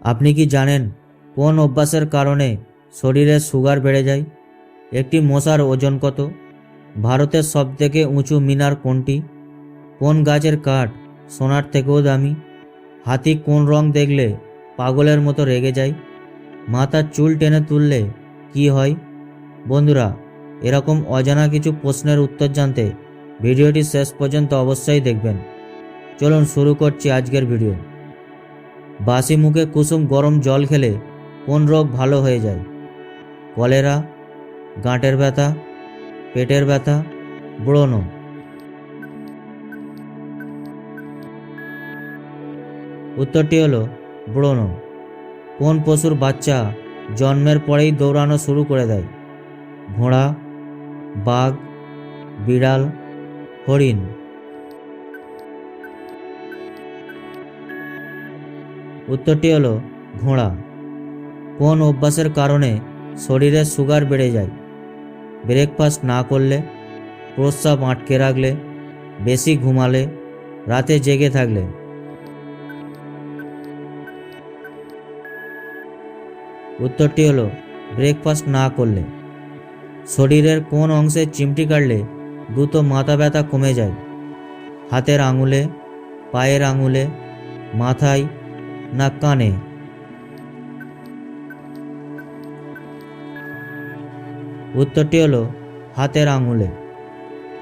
আপনি কি জানেন কোন অভ্যাসের কারণে শরীরে সুগার বেড়ে যায়? একটি মশার ওজন কত? ভারতের সবথেকে উঁচু মিনার কোনটি? কোন গাছের কাঠ সোনার থেকেও দামি? হাতি কোন রং দেখলে পাগলের মতো রেগে যায়? মাথার চুল টেনে তুললে কি হয়? বন্ধুরা, এরকম অজানা কিছু প্রশ্নের উত্তর জানতে ভিডিওটি শেষ পর্যন্ত অবশ্যই দেখবেন। চলুন শুরু করছি আজকের ভিডিও। বাসি মুখে কুসুম গরম জল খেলে কোন রোগ ভালো হয়ে যায়। কলেরা, গাঁটের ব্যথা, পেটের ব্যথা, ব্রণ। উত্তরটি হলো ব্রণ। কোন পশুর বাচ্চা জন্মের পরেই দৌড়ানো শুরু করে দেয়? ঘোড়া, বাঘ, বিড়াল, হরিণ। উত্তরটি হলো ঘোড়া। কোন অভ্যাসের কারণে শরীরে সুগার বেড়ে যায়? ব্রেকফাস্ট না করলে, প্রস্রাব আটকে রাখলে, বেশি ঘুমালে, রাতে জেগে থাকলে? উত্তরটি হলো ব্রেকফাস্ট না করলে। শরীরের কোন অংশে চিমটি কাটলে দ্রুত মাথা ব্যথা কমে যায়? হাতের আঙুলে, পায়ের আঙুলে, মাথায় না কানে। উত্তরটি হলো, হাতের আঙুলে।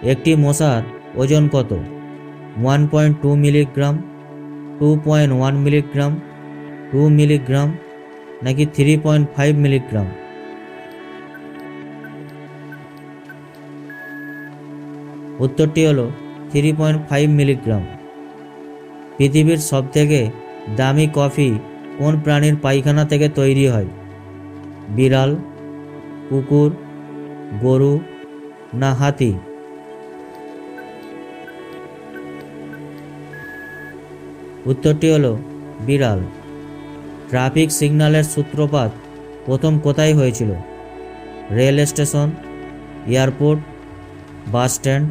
একটি মশার ওজন কত? One point two milligram two point one milligram two milligram নাকি থ্রি পয়েন্ট ফাইভ মিলিগ্রাম উত্তরটি হলো থ্রি পয়েন্ট ফাইভ মিলিগ্রাম পৃথিবীর সবথেকে দামি কফি কোন প্রাণীর পায়খানা থেকে তৈরি হয়? বিড়াল, কুকুর, গরু না হাতি? উত্তরটি হলো বিড়াল। ট্রাফিক সিগন্যালের সূত্রপাত প্রথম কোথায় হয়েছিল? Rail station, airport, bus stand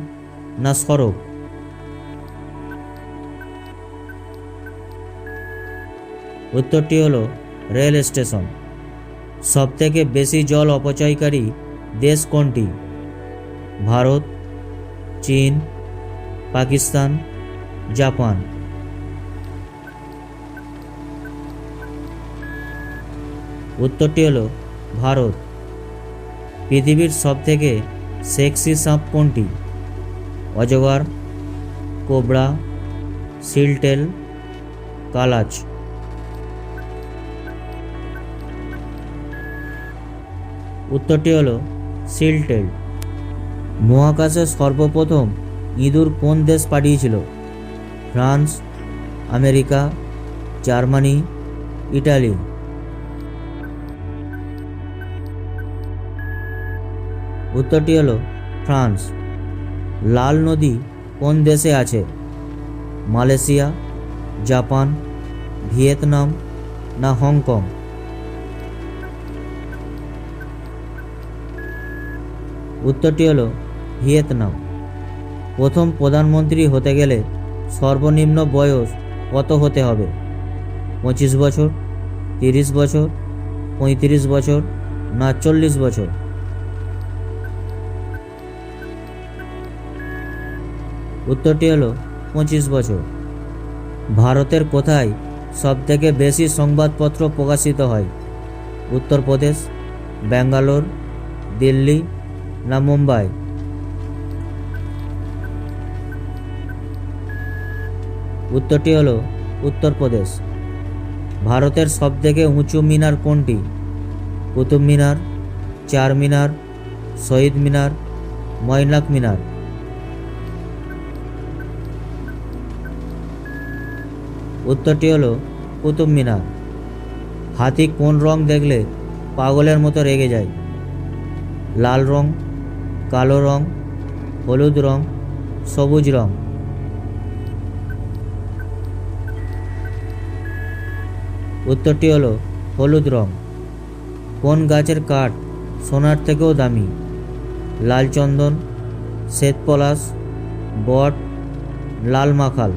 না সড়ক? উত্তরটি হলো রেল স্টেশন। সবথেকে বেশি জল অপচয়কারী দেশ কোনটি? ভারত, চীন, পাকিস্তান, জাপান। উত্তরটি হলো ভারত। পৃথিবীর সবথেকে সেক্সি সাপ কোনটি? অজগর, কোবরা, সিলটেল, কালাচ। উত্তরটি হলো সিলটেল মহাকাশে সর্বপ্রথম ইঁদুর কোন দেশ পাঠিয়েছিল? France, America, Germany, Italy. উত্তরটি হলো ফ্রান্স। লাল নদী কোন দেশে আছে? মালয়েশিয়া, জাপান, ভিয়েতনাম না হংকং? উত্তরটি হলো ভিয়েতনাম। প্রথম প্রধানমন্ত্রী হতে গেলে সর্বনিম্ন বয়স কত হতে হবে? পঁচিশ বছর, তিরিশ বছর, পঁয়ত্রিশ বছর না চল্লিশ বছর? উত্তরটি হলো পঁচিশ বছর। ভারতের কোথায় সবথেকে বেশি সংবাদপত্র প্রকাশিত হয়? উত্তরপ্রদেশ, ব্যাঙ্গালোর, দিল্লি না মুম্বাই? উত্তরটি হলো উত্তরপ্রদেশ। ভারতের সবথেকে উঁচু মিনার কোনটি? কুতুব মিনার, চার মিনার, শহীদ মিনার মৈনাক মিনার। উত্তরটি হলো কুতুব মিনার। হাতি কোন রং দেখলে পাগলের মতো রেগে যায়? লাল রং কালো রং, হলুদ রং, সবুজ রং। উত্তরটি হলো হলুদ রং। কোন গাছের কাঠ সোনার থেকেও দামি? লাল চন্দন, শ্বেত পলাশ, বট, লাল মাখাল।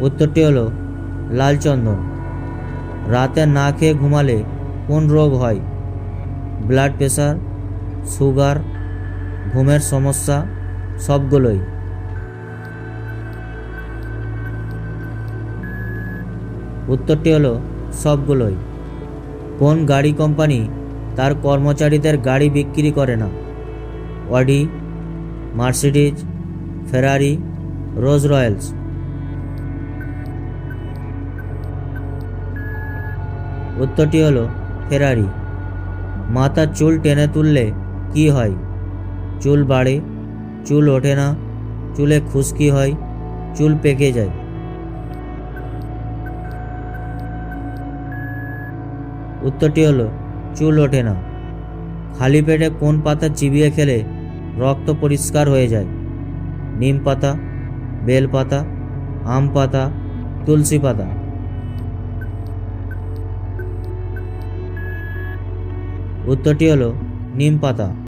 উত্তরটি হলো লাল চন্দন। রাতে না খেয়ে ঘুমালে কোন রোগ হয়? ব্লাড প্রেশার সুগার, ঘুমের সমস্যা, সবগুলোই। উত্তরটি হলো সবগুলোই। কোন গাড়ি কোম্পানি তার কর্মচারীদের গাড়ি বিক্রি করে না? Audi, Mercedes, Ferrari Rolls Royce. উত্তরটি হলো ফেরারি। মাথার চুল টেনে তুললে কি হয়? চুল বাড়ে, চুল ওঠে না, চুলে খুশকি হয়, চুল পেকে যায়। উত্তরটি হলো, চুল ওঠে না। খালি পেটে কোন পাতা চিবিয়ে খেলে রক্ত পরিষ্কার হয়ে যায়? নিম পাতা, বেল পাতা, আম পাতা, তুলসী পাতা। উত্তরটি হলো নিম পাতা।